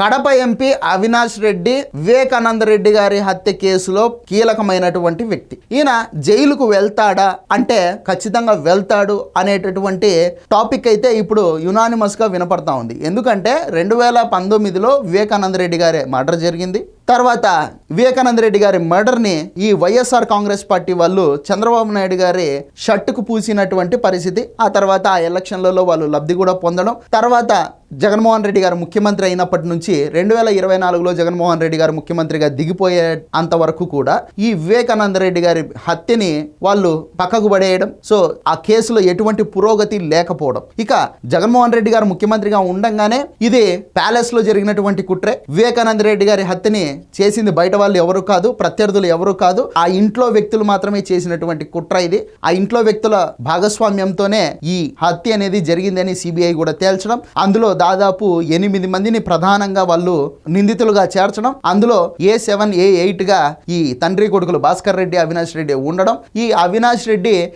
Kadapa MP Avinash Reddy Vivekananda Reddy గారి హత్య కేసులో కీలకమైనటువంటి వ్యక్తి. ఈయన జైలుకు వెళ్తాడా? అంటే ఖచ్చితంగా వెళ్తాడు అనేటటువంటి టాపిక్ అయితే ఇప్పుడు యునానిమస్గా వినపడతా ఉంది. ఎందుకంటే రెండు వేల పంతొమ్మిదిలో వివేకానంద రెడ్డి గారి మర్డర్ జరిగింది. తర్వాత వివేకానంద రెడ్డి గారి మర్డర్ని ఈ వైఎస్ఆర్ కాంగ్రెస్ పార్టీ వాళ్ళు చంద్రబాబు నాయుడు గారి షర్టుకు పూసినటువంటి పరిస్థితి. ఆ తర్వాత ఆ ఎలక్షన్లలో వాళ్ళు లబ్ధి కూడా పొందడం. తర్వాత జగన్మోహన్ రెడ్డి గారు ముఖ్యమంత్రి అయినప్పటి నుంచి రెండు వేల ఇరవై నాలుగులో జగన్మోహన్ రెడ్డి గారు ముఖ్యమంత్రిగా దిగిపోయే అంతవరకు కూడా ఈ వివేకానంద రెడ్డి గారి హత్యని వాళ్ళు పక్కకు పడేయడం సో ఆ కేసులో ఎటువంటి పురోగతి లేకపోవడం. ఇక జగన్మోహన్ రెడ్డి గారు ముఖ్యమంత్రిగా ఉండంగానే ఇది ప్యాలెస్లో జరిగినటువంటి కుట్రే. వివేకానంద రెడ్డి గారి హత్యని చేసింది బయట వాళ్ళు ఎవరు కాదు ప్రత్యర్థులు ఎవరు కాదు ఆ ఇంట్లో వ్యక్తులు మాత్రమే చేసినటువంటి కుట్ర ఇది. ఆ ఇంట్లో వ్యక్తుల భాగస్వామ్యంతోనే ఈ హత్య అనేది జరిగిందని సిబిఐ కూడా తేల్చడం. అందులో దాదాపు ఎనిమిది మందిని ప్రధానంగా వాళ్ళు నిందితులుగా చేర్చడం అందులో ఏ సెవెన్ ఏ ఎయిట్గా ఈ తండ్రి కొడుకులు భాస్కర్ రెడ్డి అవినాష్ రెడ్డి ఉండడం. ఈ అవినాష్ రెడ్డి